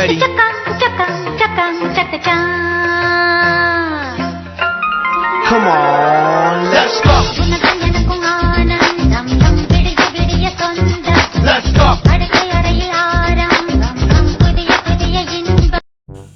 ready. Come on, let's go.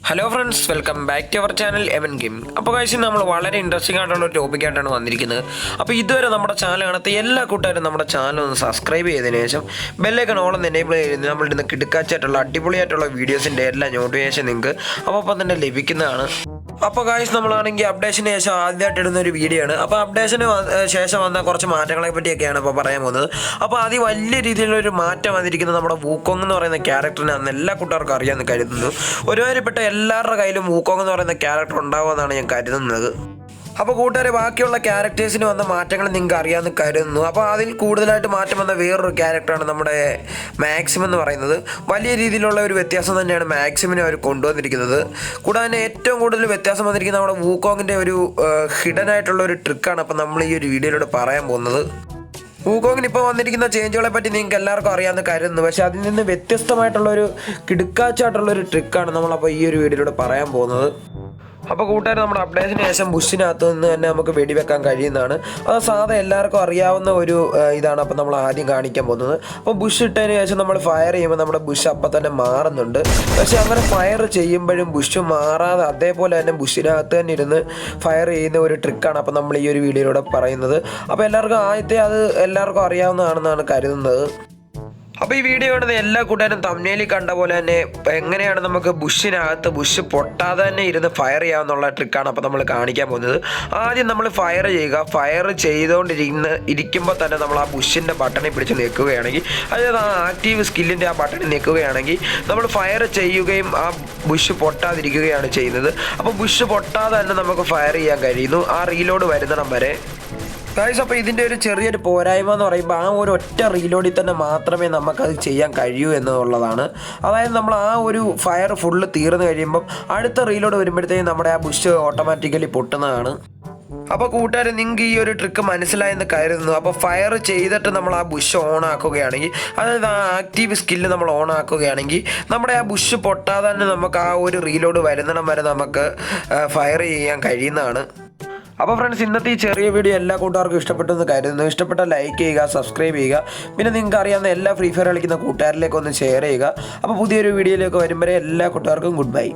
Hello friends welcome back to our channel even game അപ്പോൾ കഴിച്ച് നമ്മൾ വളരെ interesting ആയിട്ടുള്ള ഒരു ടോപ്പിക്കായിട്ടാണ് വന്നിരിക്കുന്നത്. അപ്പോൾ ഇതുവരെ നമ്മുടെ ചാനൽ കാണാത്ത എല്ലാ കൂട്ടുകാരും നമ്മുടെ ചാനൽ ഒന്ന് സബ്സ്ക്രൈബ് ചെയ്തതിനു ശേഷം ബെല്ലൈക്കൺ ഓളം എനേബിൾ ചെയ്ത് നമ്മളിന്ന് കിടുക്കാച്ചായിട്ടുള്ള അടിപൊളിയായിട്ടുള്ള വീഡിയോസിന്റെ എല്ലാ നോട്ടിഫിക്കേഷൻ നിങ്ങൾക്ക് അപ്പോൾ അപ്പം തന്നെ ലഭിക്കുന്നതാണ്. അപ്പോൾ കാശ് നമ്മളാണെങ്കിൽ അപ്ഡേഷന് ശേഷം ആദ്യമായിട്ട് ഇടുന്ന ഒരു വീഡിയോ ആണ്. അപ്പോൾ അപ്ഡേഷന് ശേഷം വന്ന കുറച്ച് മാറ്റങ്ങളെ പറ്റിയൊക്കെയാണ് ഇപ്പോൾ പറയാൻ പോകുന്നത്. അപ്പോൾ ആദ്യം വലിയ രീതിയിലുള്ള ഒരു മാറ്റം വന്നിരിക്കുന്നത് നമ്മുടെ വൂക്കോങ് എന്ന് പറയുന്ന ക്യാരക്ടറിനെ അന്ന് എല്ലാ കൂട്ടുകാർക്കും അറിയാമെന്ന് കരുതുന്നു. ഒരുമാതിരിപ്പെട്ട എല്ലാവരുടെ കയ്യിലും വൂക്കോങ് എന്ന് പറയുന്ന ക്യാരക്ടർ ഉണ്ടാവുമെന്നാണ് ഞാൻ കരുതുന്നത്. അപ്പോൾ കൂട്ടുകാരെ ബാക്കിയുള്ള ക്യാരക്ടേഴ്സിന് വന്ന മാറ്റങ്ങൾ നിങ്ങൾക്ക് അറിയാമെന്ന് കരുതുന്നു. അപ്പോൾ അതിൽ കൂടുതലായിട്ട് മാറ്റം വന്ന വേറൊരു ക്യാരക്ടറാണ് നമ്മുടെ മാക്സിമം എന്ന് പറയുന്നത്. വലിയ രീതിയിലുള്ള ഒരു വ്യത്യാസം തന്നെയാണ് മാക്സിമിനെ അവർ കൊണ്ടുവന്നിരിക്കുന്നത്. കൂടാതെ ഏറ്റവും കൂടുതൽ വ്യത്യാസം വന്നിരിക്കുന്നത് നമ്മുടെ വൂക്കോങ്ങിന്റെ ഒരു ഹിഡൻ ആയിട്ടുള്ള ഒരു ട്രിക്കാണ് അപ്പോൾ നമ്മൾ ഈ ഒരു വീഡിയോയിലൂടെ പറയാൻ പോകുന്നത്. വൂക്കോങ്ങിന് ഇപ്പോൾ വന്നിരിക്കുന്ന ചേഞ്ചുകളെ പറ്റി നിങ്ങൾക്ക് എല്ലാവർക്കും അറിയാമെന്ന് കരുതുന്നു. പക്ഷേ അതിൽ നിന്ന് വ്യത്യസ്തമായിട്ടുള്ള ഒരു കിടുക്കാച്ചായിട്ടുള്ള ഒരു ട്രിക്കാണ് നമ്മളപ്പോൾ ഈ ഒരു വീഡിയോയിലൂടെ പറയാൻ പോകുന്നത്. അപ്പോൾ കൂട്ടുകാർ നമ്മുടെ അപ്ഡേഷന് ശേഷം ബുഷിനകത്ത് നിന്ന് തന്നെ നമുക്ക് വെടിവെക്കാൻ കഴിയുന്നതാണ്. അത് സാധാ എല്ലാവർക്കും അറിയാവുന്ന ഒരു ഇതാണ് അപ്പോൾ നമ്മൾ ആദ്യം കാണിക്കാൻ പോകുന്നത്. അപ്പോൾ ബുഷ് ഇട്ടതിന് ശേഷം നമ്മൾ ഫയർ ചെയ്യുമ്പോൾ നമ്മുടെ ബുഷ് അപ്പം തന്നെ മാറുന്നുണ്ട്. പക്ഷേ അങ്ങനെ ഫയർ ചെയ്യുമ്പോഴും ബുഷ് മാറാതെ അതേപോലെ തന്നെ ബുഷിനകത്ത് തന്നെ ഇരുന്ന് ഫയർ ചെയ്യുന്ന ഒരു ട്രിക്കാണ് അപ്പോൾ നമ്മൾ ഈ ഒരു വീഡിയോയിലൂടെ പറയുന്നത്. അപ്പോൾ എല്ലാവർക്കും ആദ്യത്തെ അത് എല്ലാവർക്കും അറിയാവുന്നതാണെന്നാണ് കരുതുന്നത്. അപ്പോൾ ഈ വീഡിയോയുടെ എല്ലാ കൂട്ടുകാരും തമ്നേലി കണ്ട പോലെ തന്നെ എങ്ങനെയാണ് നമുക്ക് ബുഷിനകത്ത് ബുഷ് പൊട്ടാതെ തന്നെ ഇരുന്ന് ഫയർ ചെയ്യാമെന്നുള്ള ട്രിക്കാണ് അപ്പോൾ നമ്മൾ കാണിക്കാൻ പോകുന്നത്. ആദ്യം നമ്മൾ ഫയർ ചെയ്യുക. ഫയർ ചെയ്തുകൊണ്ടിരിക്കുന്ന ഇരിക്കുമ്പോൾ തന്നെ നമ്മൾ ആ ബുഷിന്റെ ബട്ടണിൽ പിടിച്ച് നിൽക്കുകയാണെങ്കിൽ അതായത് ആ ആക്റ്റീവ് സ്കില്ലിന്റെ ആ ബട്ടണിൽ നിൽക്കുകയാണെങ്കിൽ നമ്മൾ ഫയർ ചെയ്യുകയും ആ ബുഷ് പൊട്ടാതിരിക്കുകയാണ് ചെയ്യുന്നത്. അപ്പോൾ ബുഷ് പൊട്ടാതെ തന്നെ നമുക്ക് ഫയർ ചെയ്യാൻ കഴിയുന്നു. ആ റീലോഡ് വരുന്നിടം വരെ ഗൈസ് അപ്പോൾ ഇതിന്റെ ഒരു ചെറിയൊരു പോരായ്മ എന്ന് പറയുമ്പോൾ ആ ഒരു ഒറ്റ റീലോഡിൽ തന്നെ മാത്രമേ നമുക്കത് ചെയ്യാൻ കഴിയൂ എന്നുള്ളതാണ്. അതായത് നമ്മൾ ആ ഒരു ഫയർ ഫുള്ള് തീർന്നു കഴിയുമ്പം അടുത്ത റീലോഡ് വരുമ്പോഴത്തേക്കും നമ്മുടെ ആ ബുഷ് ഓട്ടോമാറ്റിക്കലി പൊട്ടുന്നതാണ്. അപ്പോൾ കൂട്ടുകാർ നിങ്ങൾക്ക് ഈ ഒരു ട്രിക്ക് മനസ്സിലായെന്ന് കരുതുന്നു. അപ്പോൾ ഫയർ ചെയ്തിട്ട് നമ്മൾ ആ ബുഷ് ഓൺ ആക്കുകയാണെങ്കിൽ അതായത് ആ ആക്റ്റീവ് സ്കില്ല് നമ്മൾ ഓൺ ആക്കുകയാണെങ്കിൽ നമ്മുടെ ആ ബുഷ് പൊട്ടാതെ തന്നെ നമുക്ക് ആ ഒരു റീലോഡ് വരുന്നിടം വരെ നമുക്ക് ഫയർ ചെയ്യാൻ കഴിയുന്നതാണ്. അപ്പോൾ ഫ്രണ്ട്സ് ഇന്നത്തെ ഈ ചെറിയ വീഡിയോ എല്ലാ കൂട്ടുകാർക്കും ഇഷ്ടപ്പെട്ടെന്ന് കരുതുന്നു. ഇഷ്ടപ്പെട്ട ലൈക്ക് ചെയ്യുക സബ്സ്ക്രൈബ് ചെയ്യുക. പിന്നെ നിങ്ങൾക്ക് അറിയാവുന്ന എല്ലാ ഫ്രീ ഫയർ കളിക്കുന്ന കൂട്ടുകാരിലേക്ക് ഒന്ന് ഷെയർ ചെയ്യുക. അപ്പോൾ പുതിയൊരു വീഡിയോയിലേക്ക് വരുമ്പോൾ എല്ലാ കൂട്ടുകാർക്കും ഗുഡ് ബൈ